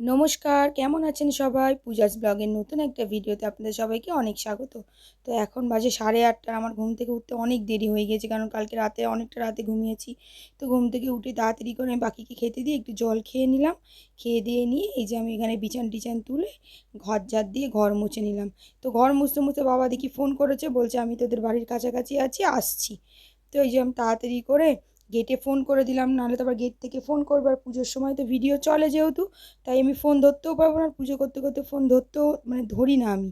নমস্কার, কেমন আছেন সবাই? পূজাস ব্লগের নতুন একটা ভিডিওতে আপনাদের সবাইকে অনেক স্বাগত। তো এখন বাজে সাড়ে আটটা, আমার ঘুম থেকে উঠতে অনেক দেরি হয়ে গেছে, কারণ কালকে রাতে, অনেকটা রাতে ঘুমিয়েছি। তো ঘুম থেকে উঠে তাড়াতাড়ি করে আমি বাকিকে খেতে দিয়ে একটু জল খেয়ে নিলাম। খেয়ে দিয়ে নিয়ে এই যে আমি এখানে বিছান টিছান তুলে ঘর ঝাড় দিয়ে ঘর মুছে নিলাম। তো ঘর মুছতে মুছতে বাবা দেখি ফোন করেছে, বলছে আমি তোদের বাড়ির কাছাকাছি আছি, আসছি। তো এই যে আমি তাড়াতাড়ি করে গেটে ফোন করে দিলাম, নাহলে তো আবার গেট থেকে ফোন করব। আর পুজোর সময় তো ভিডিও চলে যেহেতু, তাই আমি ফোন ধরতেও পারব না। আর পুজো করতে করতে ফোন ধরতেও মানে ধরি না আমি।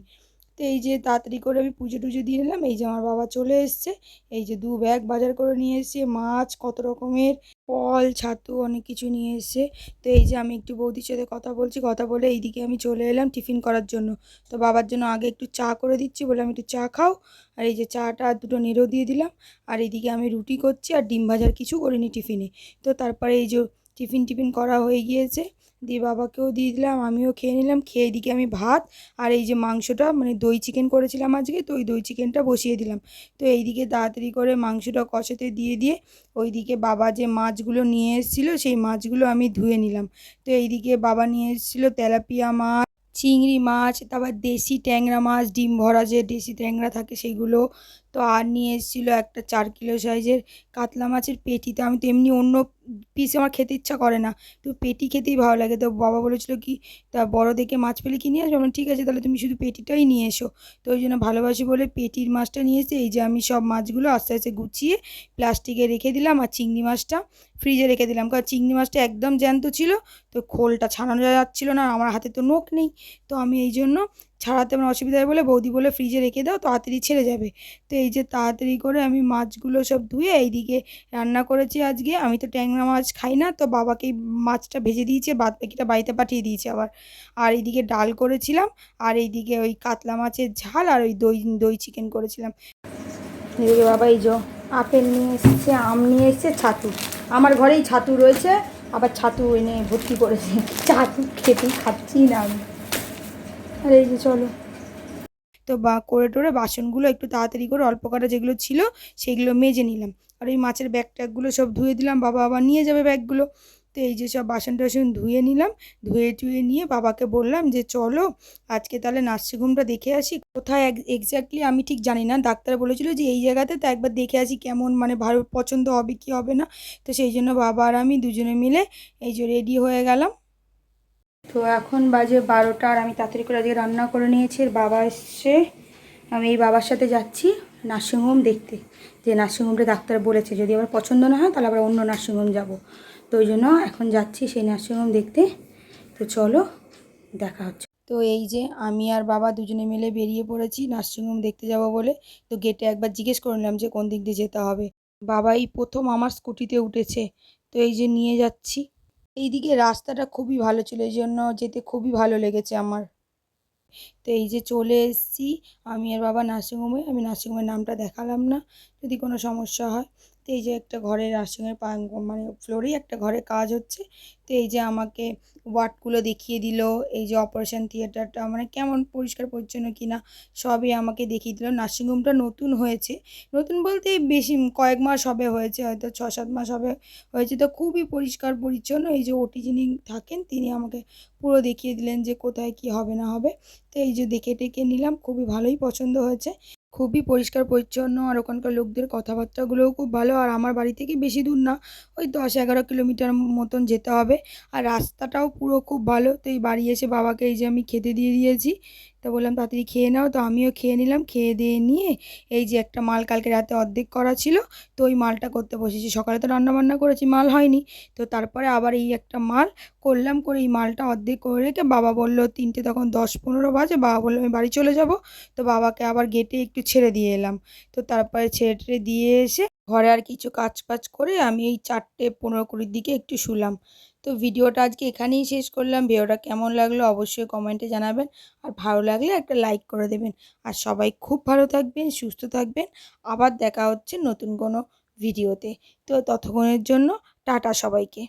তো এই যে তাড়াতাড়ি করে আমি পুজো টুজো দিয়ে নিলাম, এই যে আমার বাবা চলে এসছে। এই যে দু ব্যাগ বাজার করে নিয়ে এসছে, মাছ, কত রকমের ফল, ছাতু, অনেক কিছু নিয়ে এসছে। তো এই যে আমি একটু বৌদির সাথে কথা বলছি, কথা বলে এইদিকে আমি চলে এলাম টিফিন করার জন্য। তো বাবার জন্য আগে একটু চা করে দিচ্ছি বলে আমি একটু চা খাও। আর এই যে চাটা দুটো নেড়ো দিয়ে দিলাম। আর এইদিকে আমি রুটি করছি আর ডিম ভাজার কিছু করিনি টিফিনে। তো তারপরে এই যে টিফিন টিফিন করা হয়ে গিয়েছে। দিয়ে বাবাকেও দিয়ে দিলাম, আমিও খেয়ে নিলাম। খেয়ে এদিকে আমি ভাত আর এই যে মাংসটা মানে দই চিকেন করেছিলাম আজকে, তো ওই দই চিকেনটা বসিয়ে দিলাম। তো এইদিকে তাড়াতাড়ি করে মাংসটা কষাতে দিয়ে দিয়ে ওইদিকে বাবা যে মাছগুলো নিয়ে এসেছিল, সেই মাছগুলো আমি ধুয়ে নিলাম। তো এইদিকে বাবা নিয়ে এসেছিল তেলাপিয়া মাছ, চিংড়ি মাছ, তারপর দেশি ট্যাংরা মাছ, ডিম ভরা যে দেশি ট্যাংরা থাকে সেগুলো তো আর নিয়ে এসেছিল একটা চার কিলো সাইজের কাতলা মাছের পেটি। তো আমি তো এমনি অন্য পিস আমার খেতে ইচ্ছা করে না। তো পেটি খেতেই ভালো লাগে। তো বাবা বলেছিল কি, তা বড় দেখে মাছ পেলে কিনে আসব? আমি ঠিক আছে, তাহলে তুমি শুধু পেটিটাই নিয়ে এসো। তো ওই জন্য ভালোবাসি বলে পেটির মাছটা নিয়ে এসে এই যে আমি সব মাছগুলো আস্তে আস্তে গুছিয়ে প্লাস্টিকে রেখে দিলাম আর চিংড়ি মাছটা ফ্রিজে রেখে দিলাম। কারণ চিংড়ি মাছটা একদম জ্যান্ত ছিল, তো খোলটা ছাড়ানো যাচ্ছিল না আমার হাতে তো নোখ নেই। তো আমি এই জন্য ছাড়াতে আমার অসুবিধা হয় বলে বৌদি বলে ফ্রিজে রেখে দাও, তাড়াতাড়ি ছেড়ে যাবে। তো এই যে তাড়াতাড়ি করে আমি মাছগুলো সব ধুয়ে এইদিকে রান্না করেছি আজকে। আমি তো ট্যাংরা মাছ খাই না, তো বাবাকেই মাছটা ভেজে দিয়েছে, বাদ বাকিটা বাড়িতে পাঠিয়ে দিয়েছে আবার। আর এইদিকে ডাল করেছিলাম, আর এইদিকে ওই কাতলা মাছের ঝাল আর ওই দই দই চিকেন করেছিলাম। এদিকে বাবা এই যে আপেল নিয়ে এসছে, আম নিয়ে এসছে, ছাতু। আমার ঘরেই ছাতু রয়েছে, আবার ছাতু এনে ভর্তি করেছে। ছাতু খেতে খাচ্ছি না আমি। আর এই যে চলো। তো বা, করে টোরে বাসনগুলো একটু তাড়াতাড়ি করে অল্প কটা যেগুলো ছিল সেগুলো মেজে নিলাম। আর এই মাছের ব্যাগ ট্যাগগুলো সব ধুয়ে দিলাম, বাবা আবার নিয়ে যাবে ব্যাগগুলো। তো এই যে সব বাসন টাসন ধুয়ে নিলাম, ধুয়ে টুয়ে নিয়ে বাবাকে বললাম যে, চলো আজকে তাহলে নার্সিংহোমটা দেখে আসি। কোথায় এক্স্যাক্টলি আমি ঠিক জানি না। ডাক্তার বলেছিল যে, এই জায়গাতে তো একবার দেখে আসি কেমন মানে ভালো পছন্দ হবে কি হবে না। তো সেই জন্য বাবা আর আমি দুজনে মিলে এই যে রেডি হয়ে গেলাম। তো এখন বাজে বারোটা আর আমি তাড়াতাড়ি করে আজকে রান্না করে নিয়েছি। বাবা এসছে। আমি এই বাবার সাথে যাচ্ছি নার্সিংহোম দেখতে। যে নার্সিংহোমটা ডাক্তার বলেছে, যদি আবার পছন্দ না হয় তাহলে আবার অন্য নার্সিংহোম যাব। তো ওই জন্য এখন যাচ্ছি সেই নার্সিংহোম দেখতে। তো চলো, দেখা হচ্ছে। তো এই যে আমি আর বাবা দুজনে মিলে বেরিয়ে পড়েছি নার্সিংহোম দেখতে যাব বলে। তো গেটে একবার জিজ্ঞেস করে নিলাম যে কোন দিক দিয়ে যেতে হবে। বাবাই প্রথম আমার স্কুটিতে উঠেছে। তো এই যে নিয়ে যাচ্ছি। এইদিকে রাস্তাটা খুবই ভালো ছিল এই জন্য যেতে খুবই ভালো লেগেছে আমার। তো এই যে চলে এসেছি, আমি আর বাবা নার্সিংহোমে, আমি নার্সিংহোমের নামটা দেখালাম না, যদি কোনো সমস্যা হয়। তো এই যে একটা ঘরে নার্সিংহোমের মানে ফ্লোরেই একটা ঘরে কাজ হচ্ছে তো এই যে আমাকে ওয়ার্ডগুলো দেখিয়ে দিল, এই যে অপারেশন থিয়েটারটা মানে কেমন পরিষ্কার পরিচ্ছন্ন কিনা সবই আমাকে দেখিয়ে দিল। নার্সিংহোমটা নতুন হয়েছে। নতুন বলতে বেশি কয়েক মাস হবে হয়েছে, হয়তো ছ সাত মাস হবে হয়েছে। তো খুবই পরিষ্কার পরিচ্ছন্ন। এই যে ওটি যিনি থাকেন, তিনি আমাকে পুরো দেখিয়ে দিলেন যে কোথায় কি হবে না হবে। তো এই যে দেখে টেকে নিলাম, খুবই ভালোই পছন্দ হয়েছে। খুবই পরিষ্কার, পরিচ্ছন্ন আর ওখানকার লোকদের কথাবার্তাগুলোও খুব ভালো। আর আমার বাড়ি থেকে বেশি দূর না, ওই দশ এগারো কিলোমিটার মতন যেতে হবে। আর রাস্তাটাও পুরো খুব ভালো, তো এই বাড়ি এসে বাবাকে এই যে আমি খেতে দিয়ে দিয়েছি। তো বললাম, তাড়াতাড়ি খেয়ে নাও। তো আমিও খেয়ে নিলাম। খেয়ে দিয়ে নিয়ে এই যে একটা মাল কালকে রাতে অর্ধেক করা ছিল, তো ওই মালটা করতে বসেছি। সকালে তো রান্নাবান্না করেছি, মাল হয়নি। তো তারপরে আবার এই একটা মাল করলাম, করে এই মালটা অর্ধেক করে রেখে বাবা বলল, তিনটে তখন দশ পনেরো বাজে। বাবা বলল, আমি বাড়ি চলে যাব। তো বাবাকে আবার গেটে একটু ছেড়ে দিয়ে এলাম। তো তারপরে ছেড়ে দিয়ে এসে ঘরে আর কিছু কাজ বাজ করে আমি এই চারটে পনেরো কুড়ির দিকে একটু শুলাম। তো ভিডিওটা আজকে এখানেই শেষ করলাম। ভিডিওটা কেমন লাগল অবশ্যই কমেন্টে জানাবেন। আর ভালো লাগলে একটা লাইক করে দেবেন। আর সবাই খুব ভালো থাকবেন, সুস্থ থাকবেন। আবার দেখা হচ্ছে নতুন কোনো ভিডিওতে। তো ততক্ষণের জন্য টাটা সবাইকে।